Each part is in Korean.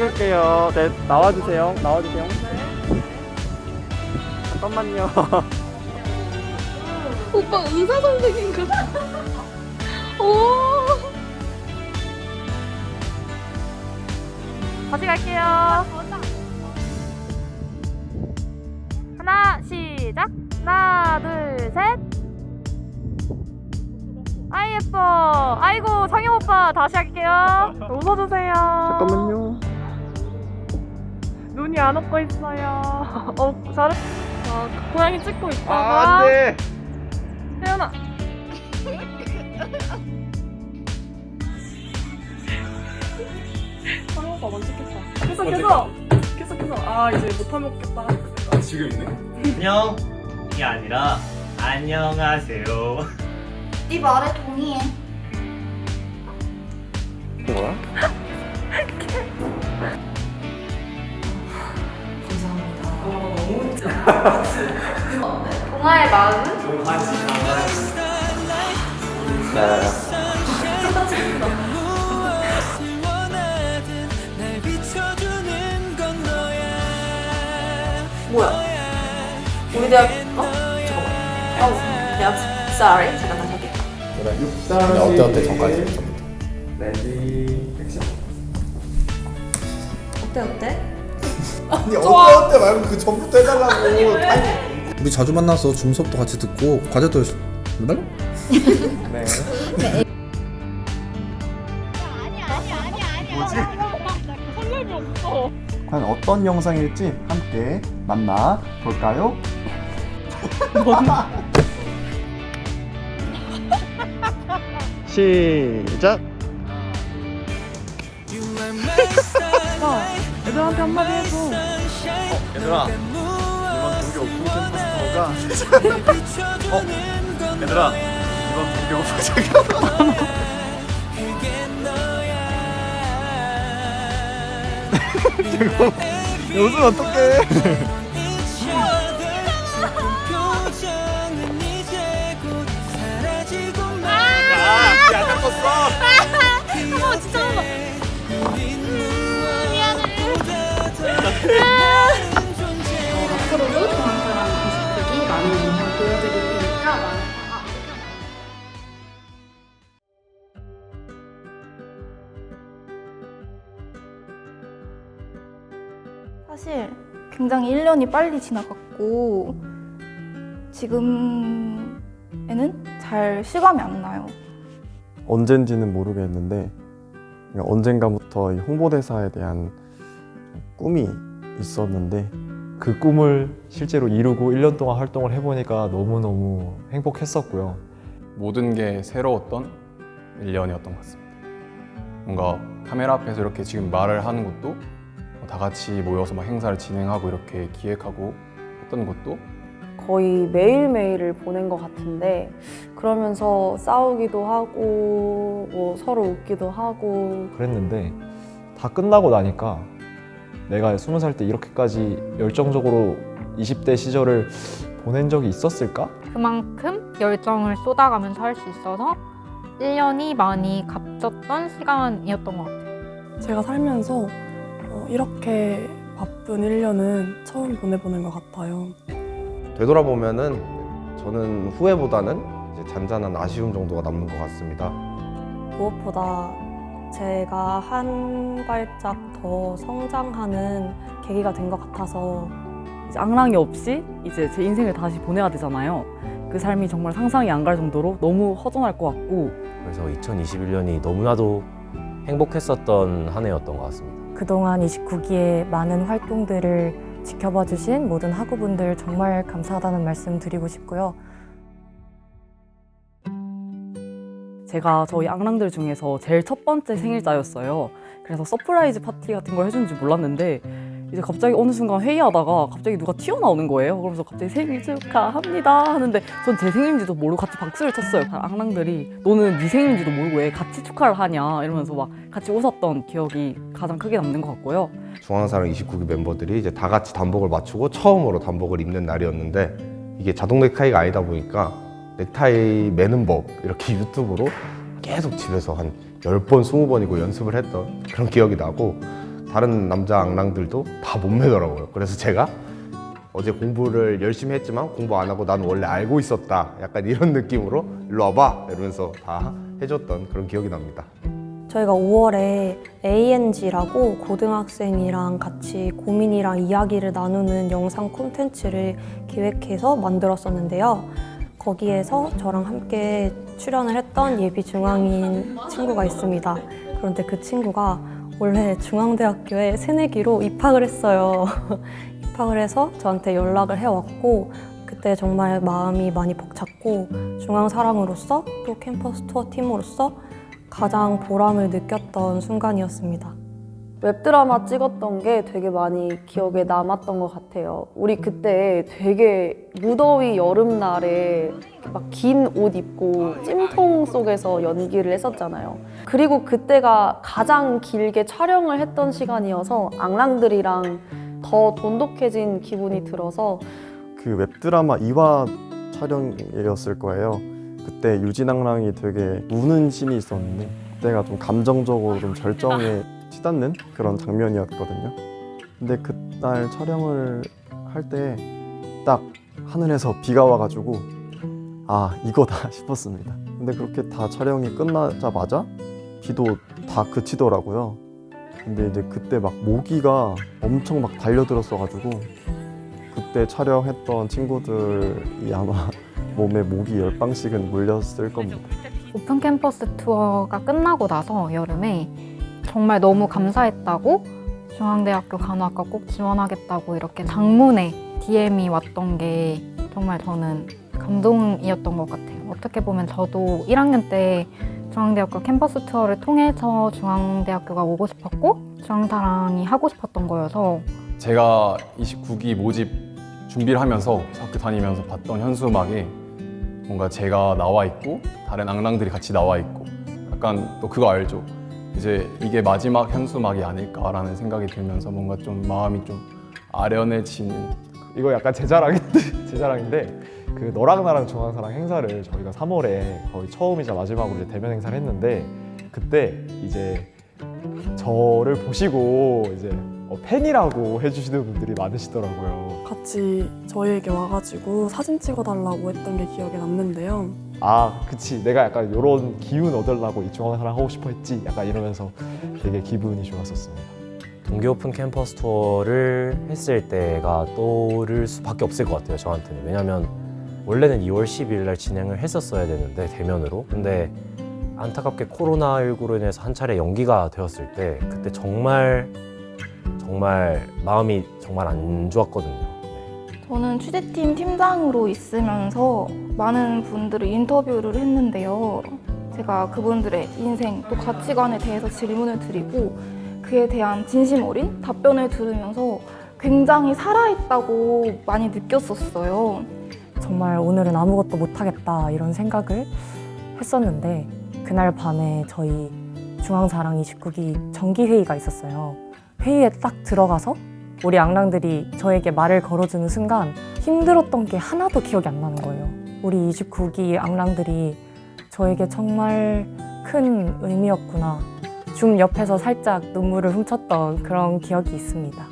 네, 찍을게요. 네, 나와주세요. 나와주세요. 잠깐만요. 오빠 의사 선생인가? 오. 다시 갈게요. 하나 시작. 하나 둘 셋. 아이 예뻐. 아이고 상영 오빠 다시 할게요. 웃어주세요. 잠깐만요. 눈이 안 웃고 있어요. 어 잘해. 아, 고양이 찍고 있다가. 아, 안 돼. 태연아. 오빠 먼저 찍겠다. 계속 계속. 계속 계속. 아 이제 못하 먹겠다. 안녕이 아니라 안녕하세요. 네 말에 동의해. 뭐야? 동아의 마음은? 네. 뭐야? 우리 대학 어? 잠깐만. 어, 대학 sorry. 잠깐 다시 할게. 그냥 어때 어때 전까지 전부터. 레디 액션. 어때 어때? 아니 어때 어때 말고 그 전부터 해달라고. 우리 자주 만나서 줌 수업도 같이 듣고 과제도 맨날 네. 과연 어떤 영상일지 함께 만나 볼까요? 시작. 애들한테 한마디 해줘. 얘들아, 이번 동계 오픈 캠퍼스터가 어, 얘들아, 이번 동계 오픈 잠깐만, 웃으면 어떡해? 야, 야, 아까 껐어. 어 진짜 앞으로도 동안사랑 29기 많은 영상 보여드릴 테니까 많은 아, 사실 굉장히 1년이 빨리 지나갔고 지금에는 잘 실감이 안 나요. 언젠지는 모르겠는데 언젠가부터 이 홍보대사에 대한 꿈이 있었는데 그 꿈을 실제로 이루고 1년 동안 활동을 해보니까 너무너무 행복했었고요. 모든 게 새로웠던 1년이었던 것 같습니다. 뭔가 카메라 앞에서 이렇게 지금 말을 하는 것도 뭐다 같이 모여서 막 행사를 진행하고 이렇게 기획하고 했던 것도 거의 매일매일을 보낸 것 같은데 그러면서 싸우기도 하고 뭐 서로 웃기도 하고 그랬는데 다 끝나고 나니까 내가 20살 때 이렇게까지 열정적으로 20대 시절을 보낸 적이 있었을까? 그만큼 열정을 쏟아가면서 할 수 있어서 1년이 많이 값졌던 시간이었던 것 같아요. 제가 살면서 어, 이렇게 바쁜 1년은 처음 보내보는 것 같아요. 되돌아보면은 저는 후회보다는 이제 잔잔한 아쉬움 정도가 남는 것 같습니다. 무엇보다 제가 한 발짝 더 성장하는 계기가 된 것 같아서 이제 앙랑이 없이 이제 제 인생을 다시 보내야 되잖아요. 그 삶이 정말 상상이 안 갈 정도로 너무 허전할 것 같고 그래서 2021년이 너무나도 행복했었던 한 해였던 것 같습니다. 그동안 29기의 많은 활동들을 지켜봐 주신 모든 학우분들 정말 감사하다는 말씀 드리고 싶고요. 제가 저희 앙랑들 중에서 제일 첫 번째 생일자였어요. 그래서 서프라이즈 파티 같은 걸줄 몰랐는데 이제 갑자기 어느 순간 회의하다가 갑자기 누가 튀어나오는 거예요. 그러면서 갑자기 생일 축하합니다 하는데 전 제 생일인지도 모르고 같이 박수를 쳤어요. 앙랑들이 너는 네 생일인지도 모르고 왜 같이 축하를 하냐 이러면서 막 같이 웃었던 기억이 가장 크게 남는 것 같고요. 중앙사랑 29기 멤버들이 이제 다 같이 단복을 맞추고 처음으로 단복을 입는 날이었는데 이게 자동 넥타이가 아니다 보니까 넥타이 매는 법 이렇게 유튜브로 계속 집에서 한 10번, 20번이고 연습을 했던 그런 기억이 나고 다른 남자 악랑들도 다 못 매더라고요. 그래서 제가 어제 공부를 열심히 했지만 공부 안 하고 난 원래 알고 있었다. 약간 이런 느낌으로 일로 와봐 이러면서 다 해줬던 그런 기억이 납니다. 저희가 5월에 ANG라고 고등학생이랑 같이 고민이랑 이야기를 나누는 영상 콘텐츠를 기획해서 만들었었는데요. 거기에서 저랑 함께 출연을 했던 예비 중앙인 친구가 있습니다. 그런데 그 친구가 원래 중앙대학교에 새내기로 입학을 했어요. 입학을 해서 저한테 연락을 해왔고 그때 정말 마음이 많이 벅찼고 중앙사랑으로서 또 캠퍼스 투어 팀으로서 가장 보람을 느꼈던 순간이었습니다. 웹드라마 찍었던 게 되게 많이 기억에 남았던 것 같아요. 우리 그때 되게 무더위 여름날에 막 긴 옷 입고 찜통 속에서 연기를 했었잖아요. 그리고 그때가 가장 길게 촬영을 했던 시간이어서 악랑들이랑 더 돈독해진 기분이 들어서 그 웹드라마 2화 촬영이었을 거예요. 그때 유진항랑이 되게 우는 신이 있었는데 그때가 좀 감정적으로 좀 절정에 치닫는 그런 장면이었거든요. 근데 그날 촬영을 할 때 딱 하늘에서 비가 와가지고 아 이거다 싶었습니다. 근데 그렇게 다 촬영이 끝나자마자 비도 다 그치더라고요. 근데 이제 그때 막 모기가 엄청 막 달려들었어가지고 그때 촬영했던 친구들이 아마 몸에 모기 열 방씩은 물렸을 겁니다. 오픈 캠퍼스 투어가 끝나고 나서 여름에 정말 너무 감사했다고 중앙대학교 간호학과 꼭 지원하겠다고 이렇게 장문에 DM이 왔던 게 정말 저는 감동이었던 것 같아요. 어떻게 보면 저도 1학년 때 중앙대학교 캠퍼스 투어를 통해서 중앙대학교가 오고 싶었고 중앙사랑이 하고 싶었던 거여서 제가 29기 모집 준비를 하면서 학교 다니면서 봤던 현수막에 뭔가 제가 나와 있고 다른 악랑들이 같이 나와 있고 약간 또 그거 알죠? 이제 이게 마지막 현수막이 아닐까라는 생각이 들면서 뭔가 좀 마음이 좀 아련해지는 이거 약간 제 자랑인데 제 자랑인데 그 너랑 나랑 중앙 사랑 행사를 저희가 3월에 거의 처음이자 마지막으로 이제 대면 행사를 했는데 그때 이제 저를 보시고 이제 어, 팬이라고 해주시는 분들이 많으시더라고요. 같이 저희에게 와가지고 사진 찍어달라고 했던 게 기억에 남는데요. 아, 그치. 내가 약간 이런 기운 얻으려고 이 중앙사랑 하고 싶어 했지. 약간 이러면서 되게 기분이 좋았었습니다. 동계 오픈 캠퍼스 투어를 했을 때가 떠오를 수밖에 없을 것 같아요 저한테는 왜냐면 원래는 2월 10일 날 진행을 했었어야 되는데 대면으로 근데 안타깝게 코로나19로 인해서 한 차례 연기가 되었을 때 그때 정말 정말 마음이 정말 안 좋았거든요 저는 취재팀 팀장으로 있으면서 많은 분들을 인터뷰를 했는데요. 제가 그분들의 인생 또 가치관에 대해서 질문을 드리고 그에 대한 진심 어린 답변을 들으면서 굉장히 살아있다고 많이 느꼈었어요. 정말 오늘은 아무것도 못하겠다 이런 생각을 했었는데 그날 밤에 저희 중앙사랑 29기 정기회의가 있었어요. 회의에 딱 들어가서 우리 악랑들이 저에게 말을 걸어주는 순간 힘들었던 게 하나도 기억이 안 나는 거예요. 우리 29기 악랑들이 저에게 정말 큰 의미였구나. 줌 옆에서 살짝 눈물을 훔쳤던 그런 기억이 있습니다.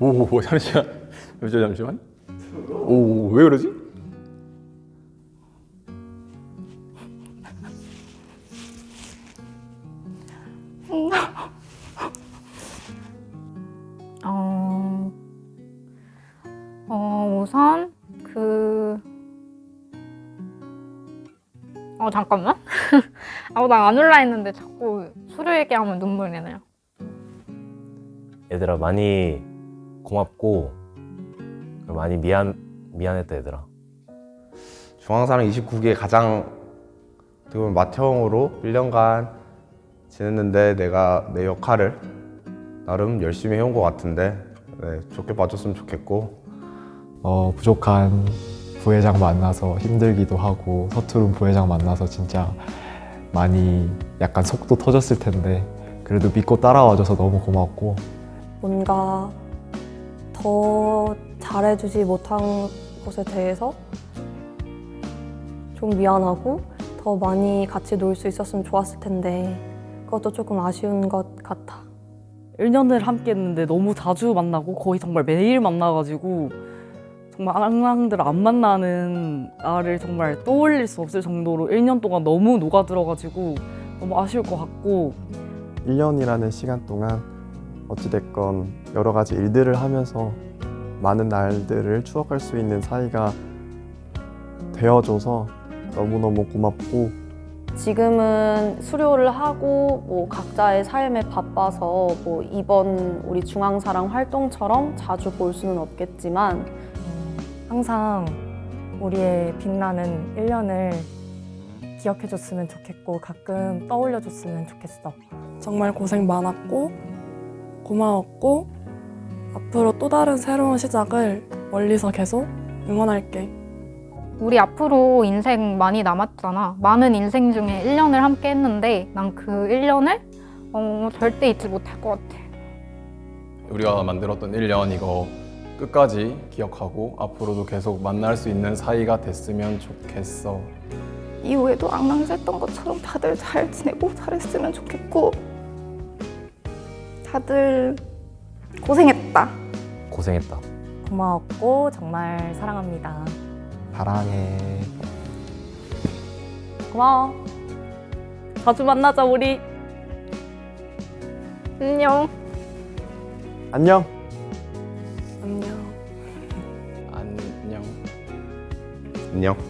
오 잠시만 잠시만 잠시만 오 왜 그러지? 어, 잠깐만. 아, 나 안 올라 했는데 자꾸 수료 얘기하면 눈물이 나요. 얘들아 많이 고맙고 많이 미안 미안했다 얘들아 중앙사랑 29기에 가장 어떻게 보면 맏형으로 1년간 지냈는데 내가 내 역할을 나름 열심히 해온 것 같은데 네, 좋게 봐줬으면 좋겠고 어, 부족한 부회장 만나서 힘들기도 하고 서투른 부회장 만나서 진짜 많이 약간 속도 터졌을 텐데 그래도 믿고 따라와줘서 너무 고맙고 뭔가 더 잘해주지 못한 것에 대해서 좀 미안하고 더 많이 같이 놀 수 있었으면 좋았을 텐데 그것도 조금 아쉬운 것 같아. 1년을 함께 했는데 너무 자주 만나고 거의 정말 매일 만나가지고 정말 앙랑들 안 만나는 나를 정말 떠올릴 수 없을 정도로 1년 동안 너무 녹아들어가지고 너무 아쉬울 것 같고. 1년이라는 시간 동안 어찌됐건 여러 가지 일들을 하면서 많은 날들을 추억할 수 있는 사이가 되어줘서 너무너무 고맙고. 지금은 수료를 하고 뭐 각자의 삶에 바빠서 뭐 이번 우리 중앙사랑 활동처럼 자주 볼 수는 없겠지만 항상 우리의 빛나는 1년을 기억해줬으면 좋겠고 가끔 떠올려줬으면 좋겠어. 정말 고생 많았고 고마웠고 앞으로 또 다른 새로운 시작을 멀리서 계속 응원할게. 우리 앞으로 인생 많이 남았잖아. 많은 인생 중에 1년을 함께 했는데 난 그 1년을 어, 절대 잊지 못할 것 같아. 우리가 만들었던 1년 이거 끝까지 기억하고 앞으로도 계속 만날 수 있는 사이가 됐으면 좋겠어. 이후에도 앙랑에서 했던 것처럼 다들 잘 지내고 잘했으면 좋겠고 다들 고생했다. 고생했다. 고마웠고 정말 사랑합니다. 사랑해. 고마워. 자주 만나자 우리. 안녕. 안녕. 안녕.